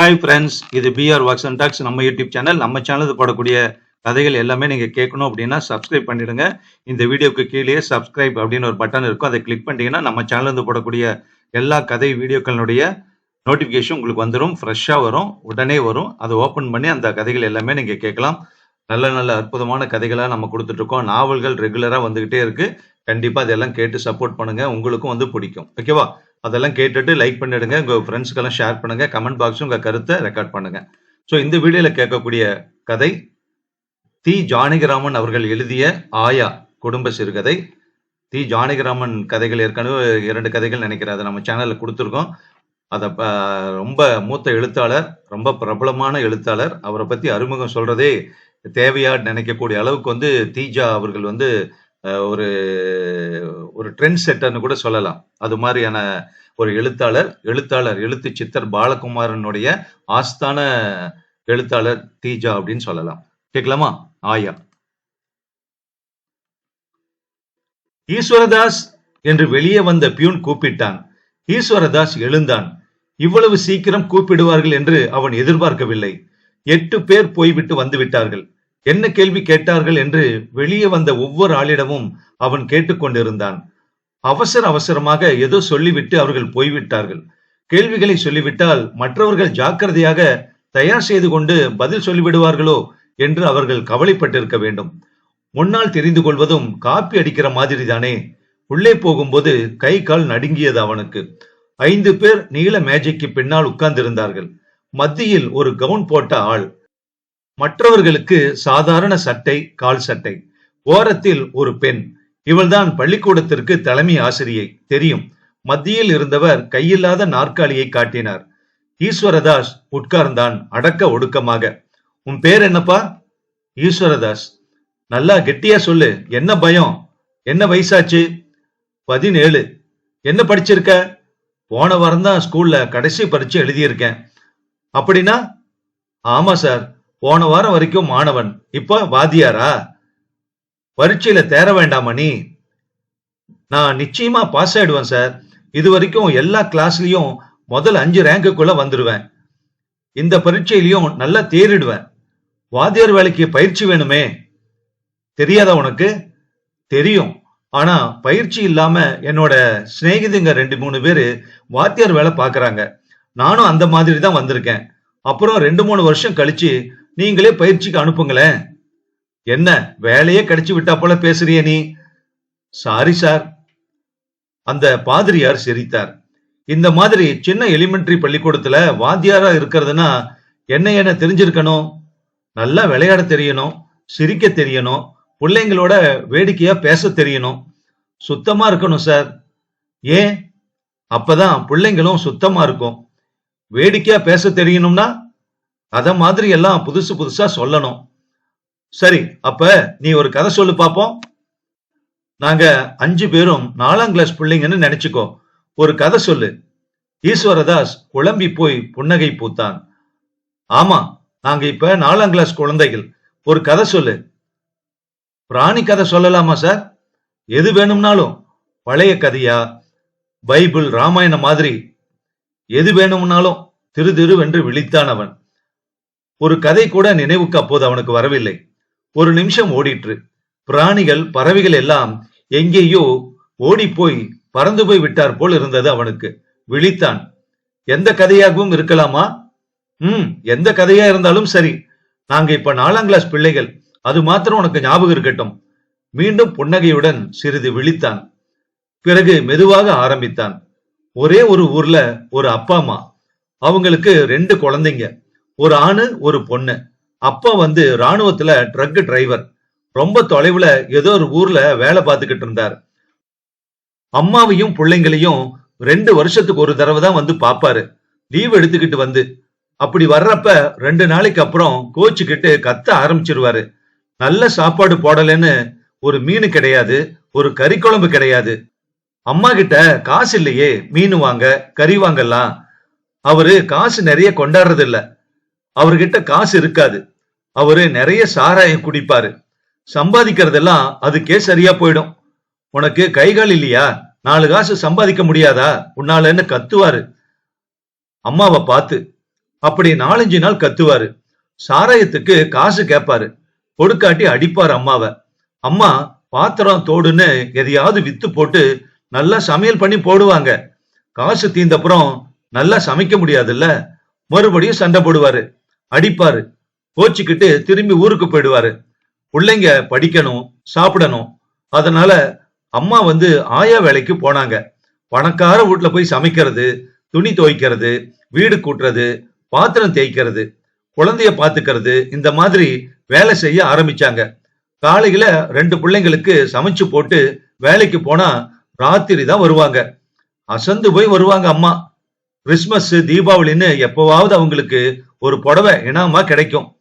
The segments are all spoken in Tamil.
ஹாய் ஃப்ரெண்ட்ஸ் இது பிஆர் வாக்ஸ் அண்ட் டாக்ஸ் நம்ம யூடியூப் சேனல் நம்ம சேனலுக்கு போடக்கூடிய கதைகள் எல்லாமே நீங்கள் கேட்கணும் அப்படின்னா சப்ஸ்கிரைப் பண்ணிடுங்க. இந்த வீடியோக்கு கீழே சப்ஸ்கிரைப் அப்படின்னு ஒரு பட்டன் இருக்கும். அதை கிளிக் பண்ணிட்டீங்கன்னா நம்ம சேனல்லேருந்து போடக்கூடிய எல்லா கதை வீடியோக்களுடைய நோட்டிஃபிகேஷன் உங்களுக்கு வந்துடும் ஃப்ரெஷ்ஷாக வரும். உடனே வரும். அதை ஓப்பன் பண்ணி அந்த கதைகள் எல்லாமே நீங்கள் கேட்கலாம். நல்ல நல்ல அற்புதமான கதைகளாக நம்ம கொடுத்துட்ருக்கோம் நாவல்கள் ரெகுலராக வந்துக்கிட்டே இருக்கு. கண்டிப்பாக அதெல்லாம் கேட்டு சப்போர்ட் பண்ணுங்கள் உங்களுக்கும் வந்து பிடிக்கும். ஓகேவா அதெல்லாம் கேட்டுட்டு லைக் பண்ணிடுங்க. உங்கள் ஃப்ரெண்ட்ஸ்க்கெல்லாம் ஷேர் பண்ணுங்க. கமெண்ட் பாக்ஸும் உங்கள் கருத்தை ரெக்கார்ட் பண்ணுங்க. ஸோ இந்த வீடியோவில் கேட்கக்கூடிய கதை தி ஜானகிராமன் அவர்கள் எழுதிய ஆயா குடும்ப சிறுகதை. தி ஜானகிராமன் கதைகள் ஏற்கனவே இரண்டு கதைகள் நினைக்கிறேன். அதை நம்ம சேனலில் கொடுத்துருக்கோம். அதை ப- ரொம்ப மூத்த எழுத்தாளர் ரொம்ப பிரபலமான எழுத்தாளர். அவரை பற்றி அறிமுகம் சொல்கிறதே தேவையா நினைக்கக்கூடிய அளவுக்கு வந்து தீஜா அவர்கள் வந்து ஒரு ட்ரெண்ட் செட்டர்னு கூட சொல்லலாம். அது மாதிரியான ஒரு எழுத்தாளர் எழுத்தாளர் எழுத்து சித்தர் பாலகுமாரனுடைய ஆஸ்தான எழுத்தாளர் தீஜா அப்படின்னு சொல்லலாம். கேட்கலாமா? ஆயா. ஈஸ்வரதாஸ் என்று வெளியே வந்த பியூன் கூப்பிட்டான். ஈஸ்வரதாஸ் எழுந்தான். இவ்வளவு சீக்கிரம் கூப்பிடுவார்கள் என்று அவன் எதிர்பார்க்கவில்லை. எட்டு பேர் போய்விட்டு வந்து விட்டார்கள் என்ன கேள்வி கேட்டார்கள் என்று வெளியே வந்த ஒவ்வொரு ஆளிடமும் அவன் கேட்டுக்கொண்டிருந்தான். அவசர அவசரமாக ஏதோ சொல்லிவிட்டு அவர்கள் போய்விட்டார்கள். கேள்விகளை சொல்லிவிட்டால் மற்றவர்கள் ஜாக்கிரதையாக தயார் செய்து கொண்டு பதில் சொல்லிவிடுவார்களோ என்று அவர்கள் கவலைப்பட்டிருக்க வேண்டும். முன்னால் தெரிந்து கொள்வதும் காப்பி அடிக்கிற மாதிரி தானே உள்ளே போகும்போது கை கால் நடுங்கியது அவனுக்கு. ஐந்து பேர் நீல மேஜைக்கு பின்னால் உட்கார்ந்திருந்தார்கள். மத்தியில் ஒரு கவுன் போட்ட ஆள். மற்றவர்களுக்கு சாதாரண சட்டை கால் சட்டை. ஓரத்தில் ஒரு பெண். இவள்தான் பள்ளிக்கூடத்திற்கு தலைமை ஆசிரியை. தெரியும். மத்தியில் இருந்தவர் கையில்லாத நாற்காலியை காட்டினார். ஈஸ்வரதாஸ் உட்கார்ந்தான் அடக்க ஒடுக்கமாக. உன் பேர் என்னப்பா? ஈஸ்வரதாஸ். நல்லா கெட்டியா சொல்லு. என்ன பயம்? என்ன வயசாச்சு? பதினேழு. என்ன படிச்சிருக்க? போன வாரம் தான் ஸ்கூல்ல கடைசி பரீட்சை எழுதியிருக்கேன். அப்படின்னா? ஆமா சார். போன வாரம் வரைக்கும் மாணவன். இப்ப வாத்தியாரா? பரீட்சையில தேர வேண்டாமா நீ நான் நிச்சயமா பாஸ் ஆயிடுவேன் சார் இது வரைக்கும் எல்லா கிளாஸ்லயும் முதல் அஞ்சு ரேங்குக்குள்ள வந்துடுவேன் இந்த பரீட்சையிலையும் நல்லா தேறிடுவேன். வாத்தியார் வேலைக்கு பயிற்சி வேணுமே? தெரியாதா உனக்கு? தெரியும். ஆனா பயிற்சி இல்லாம என்னோட சிநேகிதங்க ரெண்டு மூணு பேரு வாத்தியார் வேலை பாக்குறாங்க. நானும் அந்த மாதிரி தான் வந்திருக்கேன். அப்புறம் ரெண்டு மூணு வருஷம் கழிச்சு நீங்களே பயிற்சிக்கு அனுப்புங்களேன். என்ன வேலையே கிடைச்சு விட்டா போல பேசுறிய நீ? சாரி சார் அந்த பாதிரியார் சிரித்தார். இந்த மாதிரி சின்ன எலிமெண்டரி பள்ளிக்கூடத்துல வாத்தியாரா இருக்கிறதுனா என்ன என்ன தெரிஞ்சிருக்கணும்? நல்லா விளையாட தெரியணும் சிரிக்க தெரியணும் பிள்ளைங்களோட வேடிக்கையா பேச தெரியணும். சுத்தமா இருக்கணும் சார் ஏன்? அப்பதான் பிள்ளைங்களும் சுத்தமா இருக்கும். வேடிக்கையா பேச தெரியணும்னா அத மாதிரி எல்லாம் புதுசு புதுசா சொல்லணும். சரி அப்ப நீ ஒரு கதை சொல்லு பாப்போம். நாங்க அஞ்சு பேரும் நாலாம் கிளாஸ் பிள்ளைங்கன்னு நினைச்சுக்கோ. ஒரு கதை சொல்லு. ஈஸ்வரதாஸ் குழம்பி போய் புன்னகை பூத்தான். ஆமா நாங்க இப்ப நாலாம் கிளாஸ் குழந்தைகள். ஒரு கதை சொல்லு. பிராணி கதை சொல்லலாமா சார் எது வேணும்னாலும். பழைய கதையா? பைபிள் ராமாயணம் மாதிரி. எது வேணும்னாலும் திரு திரு என்று விழித்தான் அவன். ஒரு கதை கூட நினைவுக்கு அப்போது அவனுக்கு வரவில்லை. ஒரு நிமிஷம் ஓடிற்று. பிராணிகள் பறவைகள் எல்லாம் எங்கேயோ ஓடிப்போய் பறந்து போய் விட்டார் போல் இருந்தது அவனுக்கு. விழித்தான். எந்த கதையாகவும் இருக்கலாமா? ம் எந்த கதையா இருந்தாலும் சரி. நாங்க இப்ப நாலாம் கிளாஸ் பிள்ளைகள். அது மாத்திரம் உனக்கு ஞாபகம் இருக்கட்டும். மீண்டும் புன்னகையுடன் சிறிது விழித்தான். பிறகு மெதுவாக ஆரம்பித்தான். ஒரே ஒரு ஊர்ல ஒரு அப்பா அம்மா. அவங்களுக்கு ரெண்டு குழந்தைங்க. ஒரு ஆணு ஒரு பொண்ணு. அப்பா வந்து ராணுவத்துல ட்ரக் டிரைவர் ரொம்ப தொலைவுல ஏதோ ஒரு ஊர்ல வேலை பார்த்துக்கிட்டு இருந்தார். அம்மாவையும் பிள்ளைங்களையும் ரெண்டு வருஷத்துக்கு ஒரு தடவை தான் வந்து பாப்பாரு லீவ் எடுத்துக்கிட்டு வந்து. அப்படி வர்றப்ப ரெண்டு நாளைக்கு அப்புறம் கோச்சுக்கிட்டு கத்த ஆரம்பிச்சிருவாரு. நல்ல சாப்பாடு போடலைன்னு ஒரு மீன் கிடையாது ஒரு கறி குழம்பு கிடையாது. அம்மா கிட்ட காசு இல்லையே மீன் வாங்க கறி வாங்கலாம். அவரு காசு நிறைய கொண்டாடுறது இல்ல அவர்கிட்ட காசு இருக்காது. அவரு நிறைய சாராயம் குடிப்பாரு. சம்பாதிக்கிறதெல்லாம் அதுக்கே சரியா போயிடும். உனக்கு கைகால் இல்லையா? நாலு காசு சம்பாதிக்க முடியாதா? உன்னாலன்னு கத்துவாரு. அம்மாவை பார்த்து அப்படி நாலஞ்சு நாள் கத்துவாரு. சாராயத்துக்கு காசு கேட்பாரு. கொடுக்காட்டி அடிப்பார் அம்மாவை. அம்மா பாத்திரம் தோடுன்னு எதையாவது வித்து போட்டு நல்லா சமையல் பண்ணி போடுவாங்க. காசு தீந்தப்புறம் நல்லா சமைக்க முடியாதுல்ல? மறுபடியும் சண்டை போடுவாரு. அடிப்பாரு. கோச்சிக்கிட்டு திரும்பி ஊருக்கு போயிடுவாரு. பிள்ளைங்க படிக்கணும் சாப்பிடணும். அதனால அம்மா வந்து ஆயா வேலைக்கு போனாங்க. பணக்கார வீட்ல போய் சமைக்கிறது துணி துவைக்கிறது வீடு கூட்டுறது பாத்திரம் தேய்க்கிறது குழந்தைய பாத்துக்கிறது இந்த மாதிரி வேலை செய்ய ஆரம்பிச்சாங்க. காலையில ரெண்டு பிள்ளைங்களுக்கு சமைச்சு போட்டு வேலைக்கு போனா ராத்திரி தான் வருவாங்க. அசந்து போய் வருவாங்க அம்மா. கிறிஸ்மஸ் தீபாவளின்னு எப்பவாவது அவங்களுக்கு ஒரு புடவை இனாமா கிடைக்கும்.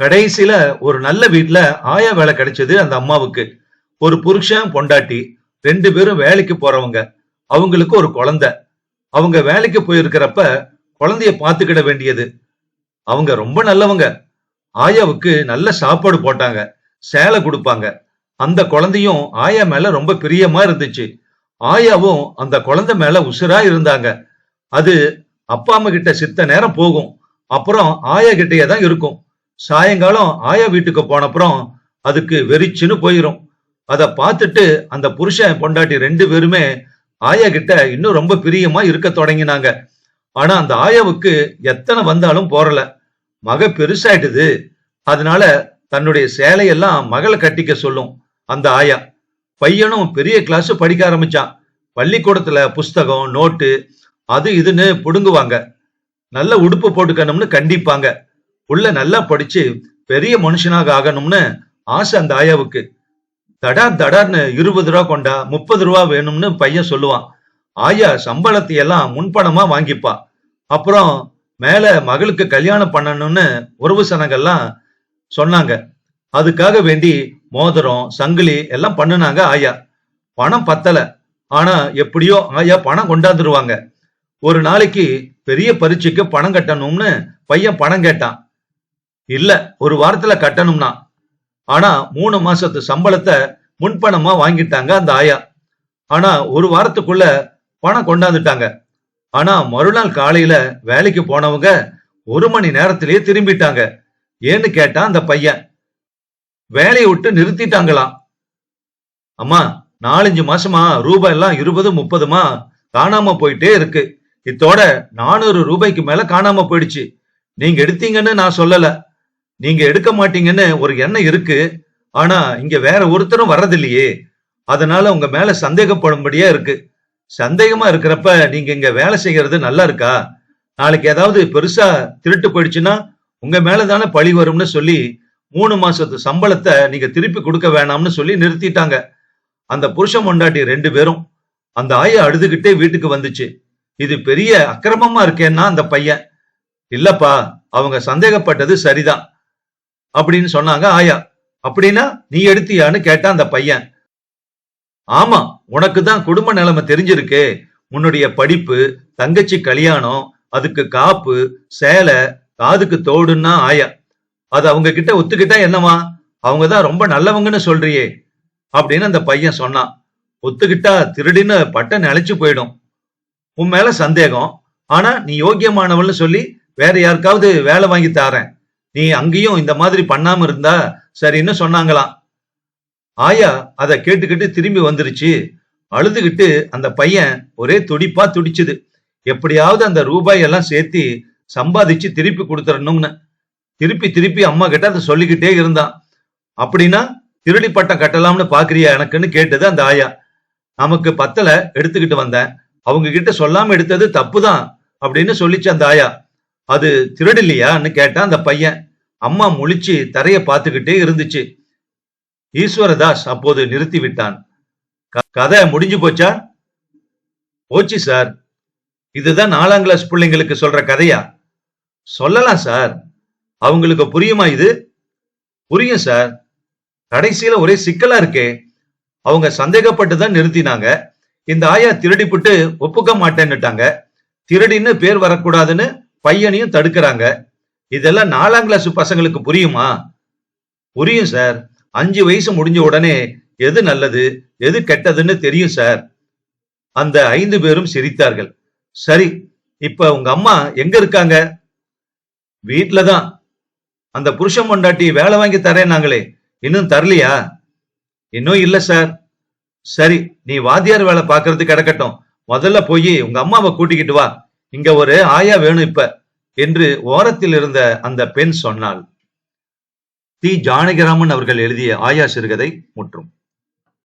கடைசியில ஒரு நல்ல வீட்டுல ஆயா வேலை கிடைச்சது அந்த அம்மாவுக்கு. ஒரு புருஷன் பொண்டாட்டி ரெண்டு பேரும் வேலைக்கு போறவங்க. அவங்களுக்கு ஒரு குழந்தை. அவங்க வேலைக்கு போயிருக்கிறப்ப குழந்தைய பாத்துக்கிட வேண்டியது. அவங்க ரொம்ப நல்லவங்க. ஆயாவுக்கு நல்ல சாப்பாடு போட்டாங்க. சேலை கொடுப்பாங்க. அந்த குழந்தையும் ஆயா மேல ரொம்ப பிரியமா இருந்துச்சு. ஆயாவும் அந்த குழந்தை மேல உசுரா இருந்தாங்க. அது அப்பா அம்மா கிட்ட சித்த நேரம் போகும். அப்புறம் ஆயா கிட்டேயே தான் இருக்கும். சாயங்காலம் ஆயா வீட்டுக்கு போனப்புறம் அதுக்கு வெறிச்சுன்னு போயிரும். அதை பார்த்துட்டு அந்த புருஷன் பொண்டாட்டி ரெண்டு பேருமே ஆயா கிட்ட இன்னும் ரொம்ப பிரியமா இருக்க தொடங்கினாங்க. ஆனா அந்த ஆயாவுக்கு எத்தனை வந்தாலும் போறல. மக பெருசாயிட்டுது அதனால தன்னுடைய சேலையெல்லாம் மகளை கட்டிக்க சொல்லும் அந்த ஆயா. பையனும் பெரிய கிளாஸ் படிக்க ஆரம்பிச்சான். பள்ளிக்கூடத்துல புஸ்தகம் நோட்டு அது இதுன்னு புடுங்குவாங்க. நல்ல உடுப்பு போட்டுக்கணும்னு கண்டிப்பாங்க. புள்ள நல்லா படிச்சு பெரிய மனுஷனாக ஆகணும்னு ஆசை அந்த ஆயாவுக்கு. தடார் தடார்னு இருபது ரூபா கொண்டா முப்பது ரூபா வேணும்னு பையன் சொல்லுவான். ஆயா சம்பளத்தை எல்லாம் முன்பணமா வாங்கிப்பா. அப்புறம் மேல மகளுக்கு கல்யாணம் பண்ணணும்னு உறவு சனங்கள்லாம் சொன்னாங்க. அதுக்காக வேண்டி மோதிரம் சங்கிலி எல்லாம் பண்ணுனாங்க ஆயா. பணம் பத்தல. ஆனா எப்படியோ ஆயா பணம் கொண்டாந்துருவாங்க. ஒரு நாளைக்கு பெரிய பரீட்சைக்கு பணம் கட்டணும்னு பையன் பணம் கேட்டான். இல்ல ஒரு வாரத்துல கட்டணும்னா. ஆனா மூணு மாசத்து சம்பளத்தை முன்பணமா வாங்கிட்டாங்க அந்த ஆயா. ஆனா ஒரு வாரத்துக்குள்ள பணம் கொண்டாந்துட்டாங்க. ஆனா மறுநாள் காலையில வேலைக்கு போனவங்க ஒரு மணி நேரத்திலேயே திரும்பிட்டாங்க. ஏன்னு கேட்டா அந்த பையன் வேலையை விட்டு நிறுத்திட்டாங்களாம். அம்மா நாலஞ்சு மாசமா ரூபாய் எல்லாம் இருபது முப்பதுமா காணாம போயிட்டே இருக்கு. இத்தோட நானூறு ரூபாய்க்கு மேல காணாம போயிடுச்சு. நீங்க எடுத்தீங்கன்னு நான் சொல்லல. நீங்க எடுக்க மாட்டீங்கன்னு ஒரு எண்ணம் இருக்கு. ஆனா இங்க வேற ஒருத்தரும் வர்றதில்லையே. அதனால உங்க மேல சந்தேகப்படும்படியா இருக்கு. சந்தேகமா இருக்கிறப்ப நீங்க இங்க வேலை செய்யறது நல்லா இருக்கா? நாளைக்கு ஏதாவது பெருசா திருட்டு போயிடுச்சுன்னா உங்க மேலதானே பழி வரும்னு சொல்லி மூணு மாசத்து சம்பளத்தை நீங்க திருப்பி கொடுக்க வேணாம்னு சொல்லி நிறுத்திட்டாங்க. அந்த புருஷன் பொண்டாட்டி ரெண்டு பேரும். அந்த ஆய அழுதுகிட்டே வீட்டுக்கு வந்துச்சு. இது பெரிய அக்கிரமமா இருக்கேன்னா அந்த பையன். இல்லப்பா அவங்க சந்தேகப்பட்டது சரிதான். அப்படின்னு சொன்னாங்க ஆயா. அப்படின்னா நீ எடுத்தியான்னு கேட்டான் அந்த பையன். ஆமா உனக்கு தான் குடும்ப நிலைமை தெரிஞ்சிருக்கு. உன்னுடைய படிப்பு தங்கச்சி கல்யாணம் அதுக்கு காப்பு சேலை காதுக்கு தோடுன்னா ஆயா. அது அவங்க கிட்ட ஒத்துக்கிட்டா என்னவா அவங்க தான் ரொம்ப நல்லவங்கன்னு சொல்றியே. அப்படின்னு அந்த பையன் சொன்னான். ஒத்துக்கிட்டா திருடின்னு பட்டை நிலைச்சு போயிடும். உன் மேல சந்தேகம். ஆனா நீ யோக்கியமானவள்னு சொல்லி வேற யாருக்காவது வேலை வாங்கி தாரேன். நீ அங்கேயும் இந்த மாதிரி பண்ணாம இருந்தா சரின்னு சொன்னாங்களாம். ஆயா அதை கேட்டுக்கிட்டு திரும்பி வந்துருச்சு. அழுதுகிட்டு அந்த பையன் ஒரே துடிப்பா துடிச்சுது. எப்படியாவது அந்த ரூபாய் எல்லாம் சேர்த்து சம்பாதிச்சு திருப்பி கொடுத்துடணும்னு திருப்பி திருப்பி அம்மா கிட்ட அதை சொல்லிக்கிட்டே இருந்தான். அப்படின்னா திருடி பட்டம் கட்டலாம்னு பாக்குறியா எனக்குன்னு கேட்டது அந்த ஆயா. நமக்கு பத்தல எடுத்துக்கிட்டு வந்தேன். அவங்க கிட்ட சொல்லாம எடுத்தது தப்புதான் அப்படின்னு சொல்லிச்சு அந்த ஆயா. அது திருடு இல்லையான்னு கேட்டான் அந்த பையன். அம்மா முழிச்சு தரைய பார்த்துக்கிட்டே இருந்துச்சு. ஈஸ்வரதாஸ் அப்போது நிறுத்தி விட்டான் கதை முடிஞ்சு போச்சா? போச்சு சார். இதுதான் நாலாம் கிளாஸ் பிள்ளைங்களுக்கு சொல்ற கதையா? சொல்லலாம் சார். அவங்களுக்கு புரியுமா இது? புரியும் சார். கடைசியில ஒரே சிக்கலா இருக்கே. அவங்க சந்தேகப்பட்டு தான் நிறுத்தினாங்க. இந்த ஆயா திருடிப்புட்டு ஒப்புக்க மாட்டேன்னுட்டாங்க. திருடின்னு பேர் வரக்கூடாதுன்னு பையனையும் தடுக்கிறாங்க. இதெல்லாம் நாலாம் கிளாஸ் பசங்களுக்கு புரியுமா? புரியும் சார் அஞ்சு வயசு முடிஞ்ச உடனே எது நல்லது எது கெட்டதுன்னு தெரியும் சார் அந்த ஐந்து பேரும் சிரித்தார்கள். சரி இப்ப உங்க அம்மா எங்க இருக்காங்க? வீட்டில தான். அந்த புருஷன் பொண்டாட்டி வேலை வாங்கி தரேன் நாங்களே. இன்னும் தரலையா? இன்னும் இல்ல சார் சரி நீ வாத்தியார் வேலை பாக்குறது கிடக்கட்டும். முதல்ல போய் உங்க அம்மாவை கூட்டிக்கிட்டு வா. இங்க ஒரு ஆயா வேணும் இப்ப. என்று ஓரத்தில் இருந்த அந்த பெண் சொன்னாள். தி ஜானகிராமன் அவர்கள் எழுதிய ஆயா சிறுகதை முற்றும்.